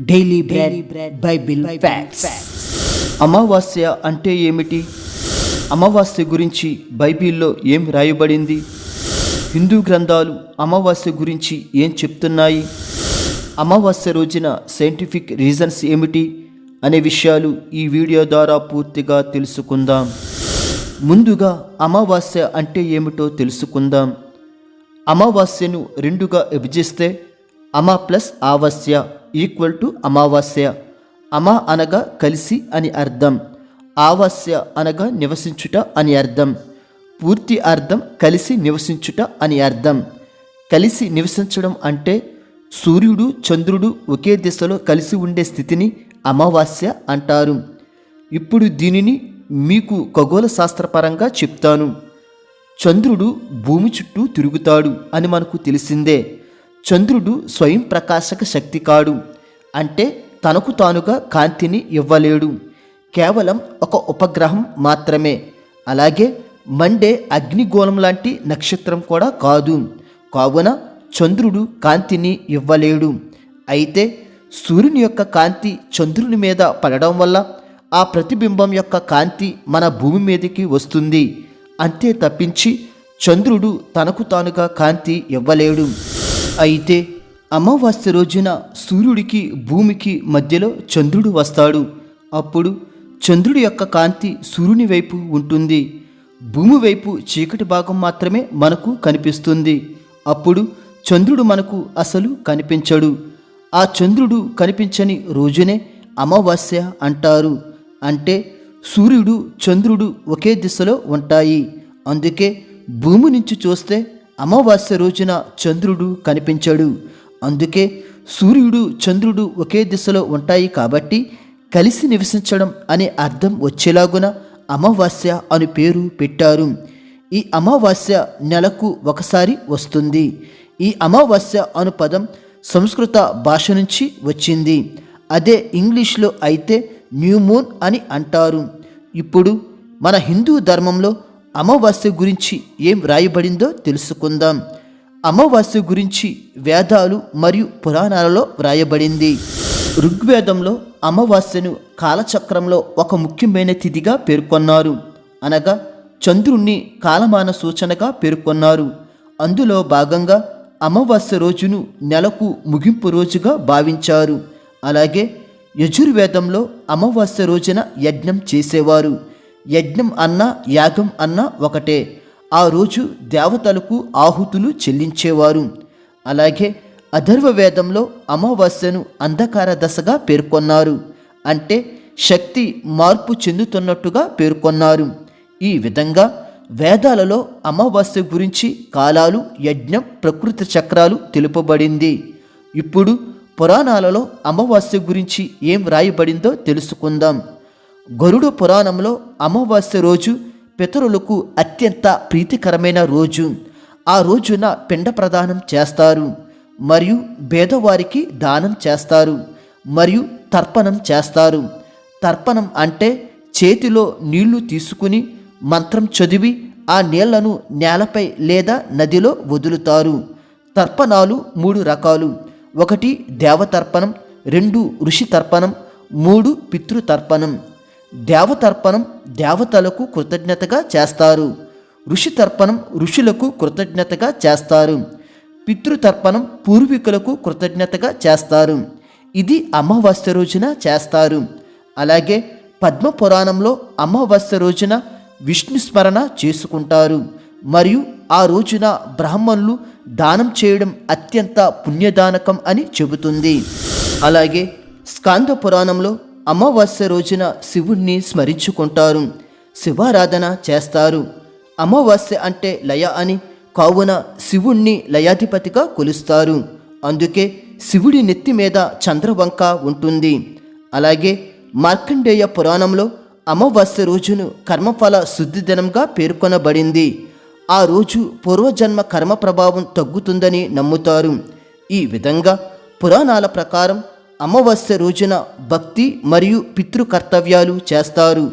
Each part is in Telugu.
డైలీ బ్రెడ్ బైబిల్ ఫ్యాక్ట్స్ అమావాస్య అంటే ఏమిటి? అమావాస్య గురించి బైబిల్లో ఏం రాయబడింది? హిందూ గ్రంథాలు అమావాస్య గురించి ఏం చెప్తున్నాయి? అమావాస్య రోజున సైంటిఫిక్ రీజన్స్ ఏమిటి? అనే విషయాలు ఈ వీడియో ద్వారా పూర్తిగా తెలుసుకుందాం. ముందుగా అమావాస్య అంటే ఏమిటో తెలుసుకుందాం. అమావాస్యను రెండుగా విభజిస్తే అమా ప్లస్ ఆవాస్య ఈక్వల్ టు అమావాస్య. అమా అనగా కలిసి అని అర్థం. ఆవాస్య అనగా నివసించుట అని అర్థం. పూర్తి అర్థం కలిసి నివసించుట అని అర్థం. కలిసి నివసించడం అంటే సూర్యుడు చంద్రుడు ఒకే దిశలో కలిసి ఉండే స్థితిని అమావాస్య అంటారు. ఇప్పుడు దీనిని మీకు ఖగోళ శాస్త్రపరంగా చెప్తాను. చంద్రుడు భూమి చుట్టూ తిరుగుతాడు అని మనకు తెలిసిందే. చంద్రుడు స్వయం ప్రకాశక శక్తి కాడు. అంటే తనకు తానుగా కాంతిని ఇవ్వలేడు. కేవలం ఒక ఉపగ్రహం మాత్రమే. అలాగే మండే అగ్నిగోళం లాంటి నక్షత్రం కూడా కాదు. కావున చంద్రుడు కాంతిని ఇవ్వలేడు. అయితే సూర్యుని యొక్క కాంతి చంద్రుని మీద పడడం వల్ల ఆ ప్రతిబింబం యొక్క కాంతి మన భూమి మీదకి వస్తుంది. అంతే తప్పించి చంద్రుడు తనకు తానుగా కాంతి ఇవ్వలేడు. అయితే అమావాస్య రోజున సూర్యుడికి భూమికి మధ్యలో చంద్రుడు వస్తాడు. అప్పుడు చంద్రుడి యొక్క కాంతి సూర్యుని వైపు ఉంటుంది. భూమి వైపు చీకటి భాగం మాత్రమే మనకు కనిపిస్తుంది. అప్పుడు చంద్రుడు మనకు అసలు కనిపించడు. ఆ చంద్రుడు కనిపించని రోజునే అమావాస్య అంటారు. అంటే సూర్యుడు చంద్రుడు ఒకే దిశలో ఉంటాయి. అందుకే భూమి నుంచి చూస్తే అమావాస్య రోజున చంద్రుడు కనిపించాడు. అందుకే సూర్యుడు చంద్రుడు ఒకే దిశలో ఉంటాయి కాబట్టి కలిసి నివసించడం అనే అర్థం వచ్చేలాగున అమావాస్య అని పేరు పెట్టారు. ఈ అమావాస్య నెలకు ఒకసారి వస్తుంది. ఈ అమావాస్య అను పదం సంస్కృత భాష నుంచి వచ్చింది. అదే ఇంగ్లీష్లో అయితే న్యూ మూన్ అని అంటారు. ఇప్పుడు మన హిందూ ధర్మంలో అమావాస్య గురించి ఏం వ్రాయబడిందో తెలుసుకుందాం. అమావాస్య గురించి వేదాలు మరియు పురాణాలలో వ్రాయబడింది. ఋగ్వేదంలో అమావాస్యను కాలచక్రంలో ఒక ముఖ్యమైన తిథిగా పేర్కొన్నారు. అనగా చంద్రుణ్ణి కాలమాన సూచనగా పేర్కొన్నారు. అందులో భాగంగా అమావాస్య రోజును నెలకు ముగింపు రోజుగా భావించారు. అలాగే యజుర్వేదంలో అమావాస్య రోజున యజ్ఞం చేసేవారు. యజ్ఞం అన్న యాగం అన్న ఒకటే. ఆ రోజు దేవతలకు ఆహుతులు చెల్లించేవారు. అలాగే అధర్వ వేదంలో అమావాస్యను అంధకార దశగా పేర్కొన్నారు. అంటే శక్తి మార్పు చెందుతున్నట్టుగా పేర్కొన్నారు. ఈ విధంగా వేదాలలో అమావాస్య గురించి కాలాలు యజ్ఞం ప్రకృతి చక్రాలు తెలుపబడింది. ఇప్పుడు పురాణాలలో అమావాస్య గురించి ఏం రాయబడిందో తెలుసుకుందాం. గరుడ పురాణంలో అమావాస్య రోజు పితరులకు అత్యంత ప్రీతికరమైన రోజు. ఆ రోజున పిండ ప్రదానం చేస్తారు మరియు బేదవారికి దానం చేస్తారు మరియు తర్పణం చేస్తారు. తర్పణం అంటే చేతిలో నీళ్ళు తీసుకుని మంత్రం చదివి ఆ నీళ్ళను నేలపై లేదా నదిలో వదులుతారు. తర్పణాలు మూడు రకాలు. ఒకటి దేవతర్పణం రెండు ఋషి తర్పణం మూడు పితృతర్పణం. దేవతర్పణం దేవతలకు కృతజ్ఞతగా చేస్తారు. ఋషి తర్పణం ఋషులకు కృతజ్ఞతగా చేస్తారు. పితృతర్పణం పూర్వీకులకు కృతజ్ఞతగా చేస్తారు. ఇది అమావాస్య రోజున చేస్తారు. అలాగే పద్మ పురాణంలో అమావాస్య రోజున విష్ణు స్మరణ చేసుకుంటారు. మరియు ఆ రోజున బ్రాహ్మణులు దానం చేయడం అత్యంత పుణ్యదానకం అని చెబుతుంది. అలాగే స్కాంద పురాణంలో అమావాస్య రోజున శివుణ్ణి స్మరించుకుంటారు. శివారాధన చేస్తారు. అమావాస్య అంటే లయ అని కావున శివుణ్ణి లయాధిపతిగా కొలుస్తారు. అందుకే శివుడి నెత్తి మీద చంద్రవంక ఉంటుంది. అలాగే మార్కండేయ పురాణంలో అమావాస్య రోజును కర్మఫల శుద్ధి దినంగా పేర్కొనబడింది. ఆ రోజు పూర్వజన్మ కర్మ ప్రభావం తగ్గుతుందని నమ్ముతారు. ఈ విధంగా పురాణాల ప్రకారం అమావాస్య రోజున భక్తి మరియు పితృకర్తవ్యాలు చేస్తారు.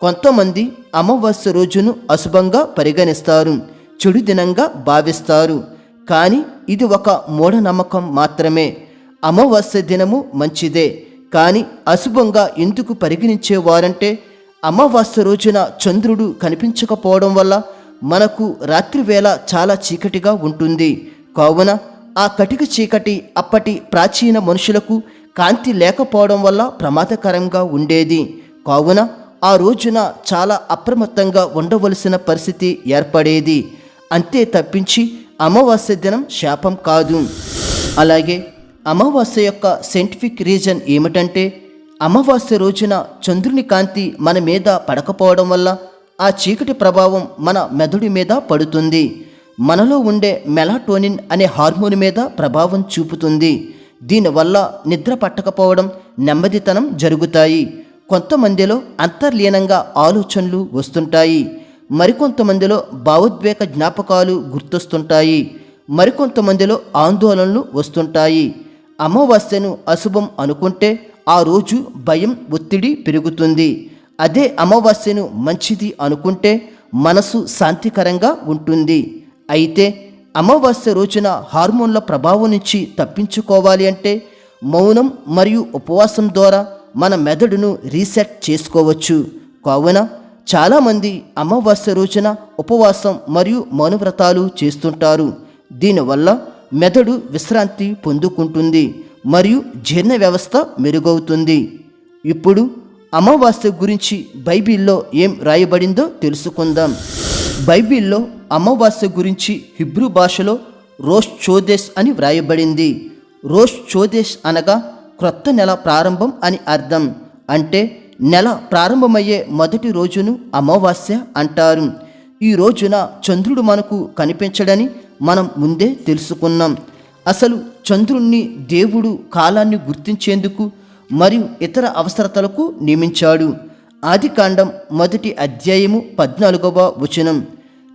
కొంతమంది అమావాస్య రోజును అశుభంగా పరిగణిస్తారు చెడు దినంగా భావిస్తారు. కానీ ఇది ఒక మూఢనమ్మకం మాత్రమే. అమావాస్య దినము మంచిదే. కానీ అశుభంగా ఎందుకు పరిగణించేవారంటే అమావాస్య రోజున చంద్రుడు కనిపించకపోవడం వల్ల మనకు రాత్రివేళ చాలా చీకటిగా ఉంటుంది. కావున ఆ కటిక చీకటి అప్పటి ప్రాచీన మనుషులకు కాంతి లేకపోవడం వల్ల ప్రమాదకరంగా ఉండేది. కావున ఆ రోజున చాలా అప్రమత్తంగా ఉండవలసిన పరిస్థితి ఏర్పడేది. అంతే తప్పించి అమావాస్య దినం శాపం కాదు. అలాగే అమావాస్య యొక్క సైంటిఫిక్ రీజన్ ఏమిటంటే అమావాస్య రోజున చంద్రుని కాంతి మన మీద పడకపోవడం వల్ల ఆ చీకటి ప్రభావం మన మెదడు మీద పడుతుంది. మనలో ఉండే మెలాటోనిన్ అనే హార్మోన్ మీద ప్రభావం చూపుతుంది. దీనివల్ల నిద్ర పట్టకపోవడం నెమ్మదితనం జరుగుతాయి. కొంతమందిలో అంతర్లీనంగా ఆలోచనలు వస్తుంటాయి. మరికొంతమందిలో భావోద్వేగ జ్ఞాపకాలు గుర్తొస్తుంటాయి. మరికొంతమందిలో ఆందోళనలు వస్తుంటాయి. అమావాస్యను అశుభం అనుకుంటే ఆ రోజు భయం ఒత్తిడి పెరుగుతుంది. అదే అమావాస్యను మంచిది అనుకుంటే మనసు శాంతికరంగా ఉంటుంది. అయితే అమావాస్య రోజున హార్మోన్ల ప్రభావం నుంచి తప్పించుకోవాలి అంటే మౌనం మరియు ఉపవాసం ద్వారా మన మెదడును రీసెట్ చేసుకోవచ్చు. కావున చాలామంది అమావాస్య రోజున ఉపవాసం మరియు మౌనవ్రతాలు చేస్తుంటారు. దీనివల్ల మెదడు విశ్రాంతి పొందుకుంటుంది మరియు జీర్ణ వ్యవస్థ మెరుగవుతుంది. ఇప్పుడు అమావాస్య గురించి బైబిల్లో ఏం రాయబడిందో తెలుసుకుందాం. బైబిల్లో అమావాస్య గురించి హిబ్రూ భాషలో రోష్ చోదేశ్ అని వ్రాయబడింది. రోష్ చోదేశ్ అనగా క్రొత్త నెల ప్రారంభం అని అర్థం. అంటే నెల ప్రారంభమయ్యే మొదటి రోజును అమావాస్య అంటారు. ఈ రోజున చంద్రుడు మనకు కనిపించడని మనం ముందే తెలుసుకున్నాం. అసలు చంద్రుణ్ణి దేవుడు కాలాన్ని గుర్తించేందుకు మరియు ఇతర అవసరతలకు నియమించాడు. ఆదికాండం మొదటి అధ్యాయము పద్నాలుగవ వచనం.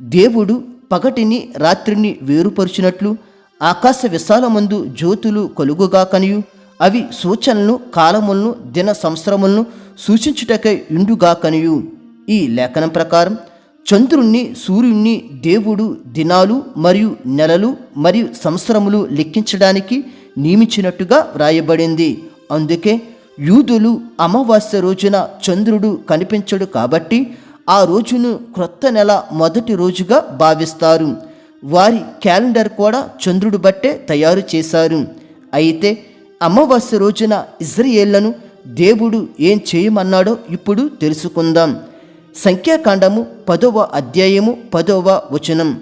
దేవుడు పగటిని రాత్రిని వేరుపరిచినట్లు ఆకాశ విశాలమందు జ్యోతులు కలుగుగా కనియు. అవి సూచనలను కాలములను దిన సంవత్సరములను సూచించుటకై ఇండుగాకనియు ఈ లేఖనం ప్రకారం చంద్రుణ్ణి సూర్యుణ్ణి దేవుడు దినాలు మరియు నెలలు మరియు సంవత్సరములు లెక్కించడానికి నియమించినట్టుగా వ్రాయబడింది. అందుకే యూదులు అమావాస్య రోజున చంద్రుడు కనిపించడు కాబట్టి ఆ రోజును క్రొత్త నెల మొదటి రోజుగా భావిస్తారు. వారి క్యాలెండర్ కూడా చంద్రుడు బట్టే తయారు చేశారు. అయితే అమావాస్య రోజున ఇజ్రాయేళ్ళను దేవుడు ఏం చేయమన్నాడో ఇప్పుడు తెలుసుకుందాం. సంఖ్యాకాండము పదవ అధ్యాయము పదవ వచనం.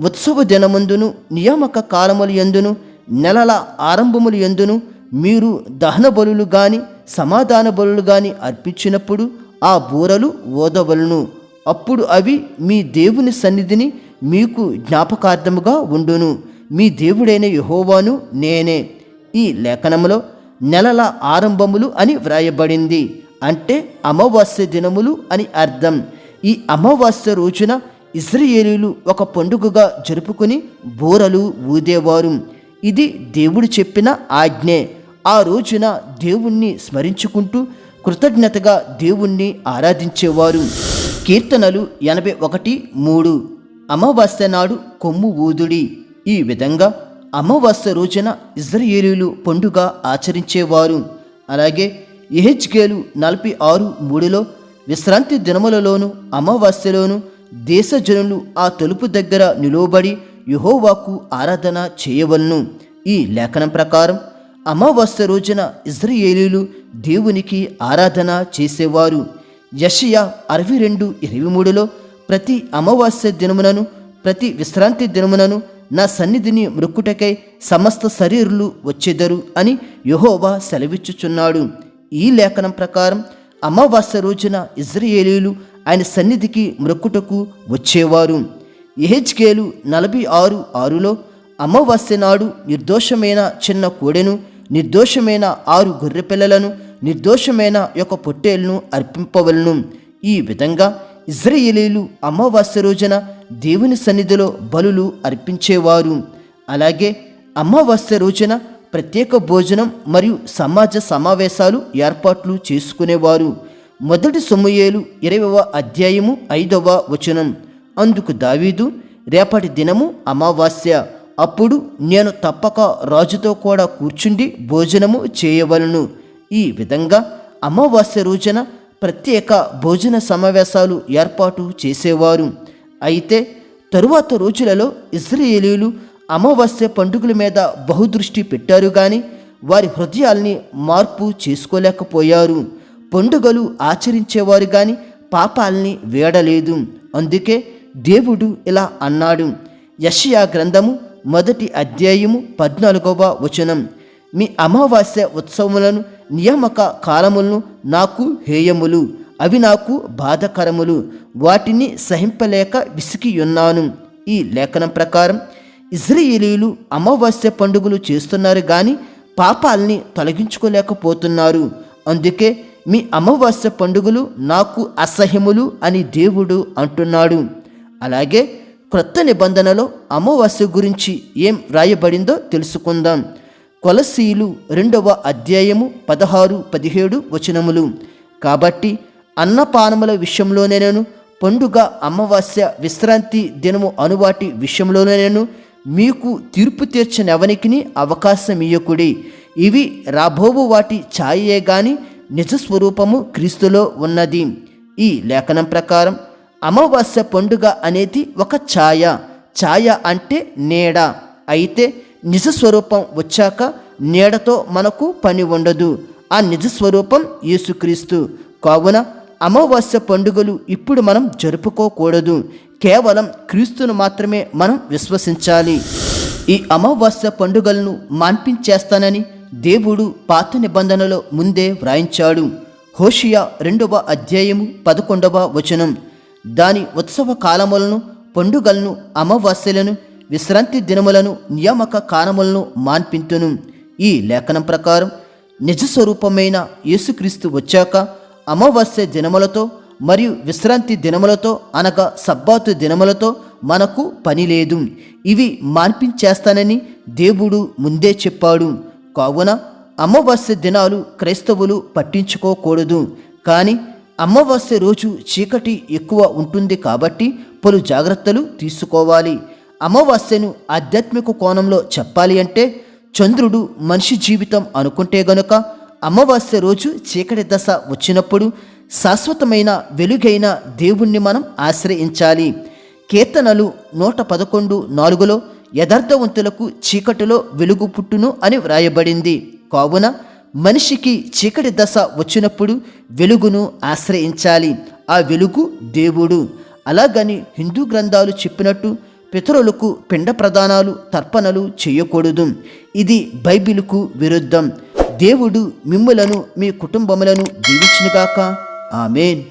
ఉత్సవ దినమందును నియామక కాలములు ఎందును నెలల ఆరంభములు ఎందును మీరు దహన బలులు గాని సమాధాన బలులు గాని అర్పించినప్పుడు ఆ బూరలు ఓదవలను. అప్పుడు అవి మీ దేవుని సన్నిధిని మీకు జ్ఞాపకార్థముగా ఉండును. మీ దేవుడైన యహోవాను నేనే. ఈ లేఖనములో నెలల ఆరంభములు అని వ్రాయబడింది. అంటే అమావాస్య దినములు అని అర్థం. ఈ అమావాస్య రోజున ఇజ్రాయేలీలు ఒక పండుగగా జరుపుకుని బూరలు ఊదేవారు. ఇది దేవుడు చెప్పిన ఆజ్ఞే. ఆ రోజున దేవుణ్ణి స్మరించుకుంటూ కృతజ్ఞతగా దేవుణ్ణి ఆరాధించేవారు. కీర్తనలు ఎనభై ఒకటి మూడు. అమావాస్య నాడు కొమ్ము ఊదుడి. ఈ విధంగా అమావాస్య రోజున ఇజ్రాయేలీలు పండుగ ఆచరించేవారు. అలాగే ఎహెచ్కేలు నలభై ఆరు మూడులో విశ్రాంతి దినములలోను అమావాస్యలోను దేశజనులు ఆ తలుపు దగ్గర నిలువబడి యుహోవాకు ఆరాధన చేయవలను. ఈ లేఖనం ప్రకారం అమావాస్య రోజున ఇజ్రాయేలీలు దేవునికి ఆరాధన చేసేవారు. యషయా అరవై రెండు ఇరవై మూడులో ప్రతి అమావాస్య దినమునను ప్రతి విశ్రాంతి దినమునను నా సన్నిధిని మృక్కుటకై సమస్త శరీరులు వచ్చేదరు అని యహోవా సెలవిచ్చుచున్నాడు. ఈ లేఖనం ప్రకారం అమావాస్య రోజున ఇజ్రాయేలీలు ఆయన సన్నిధికి మృక్కుటకు వచ్చేవారు. ఎహెచ్కేలు నలభై ఆరు ఆరులో అమావాస్య నాడు నిర్దోషమైన చిన్న కోడెను నిర్దోషమైన ఆరు గొర్రెపిల్లలను నిర్దోషమైన యొక్క పొట్టేలను అర్పింపవలను. ఈ విధంగా ఇజ్రాయేలీలు అమావాస్య రోజున దేవుని సన్నిధిలో బలులు అర్పించేవారు. అలాగే అమావాస్య రోజున ప్రత్యేక భోజనం మరియు సమాజ సమావేశాలు ఏర్పాట్లు చేసుకునేవారు. మొదటి సొమ్ముయేలు ఇరవవ అధ్యాయము ఐదవ వచనం. అందుకు దావీదు రేపటి దినము అమావాస్య. అప్పుడు నేను తప్పక రాజుతో కూడా కూర్చుండి భోజనము చేయవలను. ఈ విధంగా అమావాస్య రోజున ప్రత్యేక భోజన సమావేశాలు ఏర్పాటు చేసేవారు. అయితే తరువాత రోజులలో ఇజ్రాయేలీలు అమావాస్య పండుగల మీద బహుదృష్టి పెట్టారు కానీ వారి హృదయాల్ని మార్పు చేసుకోలేకపోయారు. పండుగలు ఆచరించేవారు కానీ పాపాల్ని వేడలేదు. అందుకే దేవుడు ఇలా అన్నాడు. యషియా గ్రంథము మొదటి అధ్యాయము పద్నాలుగవ వచనం. మీ అమావాస్య ఉత్సవములను నియామక కాలములను నాకు హేయములు అవి నాకు బాధకరములు. వాటిని సహింపలేక విసిగియున్నాను. ఈ లేఖనం ప్రకారం ఇజ్రాయేలీలు అమావాస్య పండుగలు చేస్తున్నారు కానీ పాపాల్ని తొలగించుకోలేకపోతున్నారు. అందుకే మీ అమావాస్య పండుగలు నాకు అసహ్యములు అని దేవుడు అంటున్నాడు. అలాగే క్రొత్త నిబంధనలో అమావాస్య గురించి ఏం వ్రాయబడిందో తెలుసుకుందాం. కొలసీలు రెండవ అధ్యాయము పదహారు పదిహేడు వచనములు. కాబట్టి అన్నపానముల విషయంలోనేనను పండుగ అమావాస్య విశ్రాంతి దినము అనువాటి విషయంలోనేనను మీకు తీర్పు తీర్చనెవనికి అవకాశం ఇయ్యకుడి ఇవి రాబోవు వాటి ఛాయే గాని నిజ స్వరూపము క్రీస్తులో ఉన్నది. ఈ లేఖనం ప్రకారం అమావాస్య పండుగ అనేది ఒక ఛాయ. ఛాయ అంటే నీడ. అయితే నిజ స్వరూపం వచ్చాక నీడతో మనకు పని ఉండదు. ఆ నిజ స్వరూపం యేసుక్రీస్తు. కావున అమావాస్య పండుగలు ఇప్పుడు మనం జరుపుకోకూడదు. కేవలం క్రీస్తును మాత్రమే మనం విశ్వసించాలి. ఈ అమావాస్య పండుగలను మాన్పించేస్తానని దేవుడు పాత నిబంధనలో ముందే వ్రాయించాడు. హోషియా రెండవ అధ్యాయము పదకొండవ వచనం. దాని ఉత్సవ కాలములను పండుగలను అమావాస్యలను విశ్రాంతి దినములను నియామక కాలములను మాన్పింతును. ఈ లేఖనం ప్రకారం నిజ స్వరూపమైన యేసుక్రీస్తు వచ్చాక అమావాస్య దినములతో మరియు విశ్రాంతి దినములతో అనగా సబ్బాతు దినములతో మనకు పని లేదు. ఇవి మాన్పించేస్తానని దేవుడు ముందే చెప్పాడు. కావున అమావాస్య దినాలు క్రైస్తవులు పట్టించుకోకూడదు. కానీ అమావాస్య రోజు చీకటి ఎక్కువ ఉంటుంది కాబట్టి పలు జాగ్రత్తలు తీసుకోవాలి. అమావాస్యను ఆధ్యాత్మిక కోణంలో చెప్పాలి అంటే చంద్రుడు మనిషి జీవితం అనుకుంటే గనుక అమావాస్య రోజు చీకటి దశ వచ్చినప్పుడు శాశ్వతమైన వెలుగైన దేవుణ్ణి మనం ఆశ్రయించాలి. కీర్తనలు నూట పదకొండు నాలుగులో యథార్థవంతులకు చీకటిలో వెలుగు పుట్టును అని వ్రాయబడింది. కావున మనిషికి చీకటి దశ వచ్చినప్పుడు వెలుగును ఆశ్రయించాలి. ఆ వెలుగు దేవుడు. అలాగని హిందూ గ్రంథాలు చెప్పినట్టు పితరులకు పిండ ప్రదానాలు తర్పణలు చేయకూడదు. ఇది బైబిల్కు విరుద్ధం. దేవుడు మిమ్ములను మీ కుటుంబములను దీవించినగాక. ఆమెన్.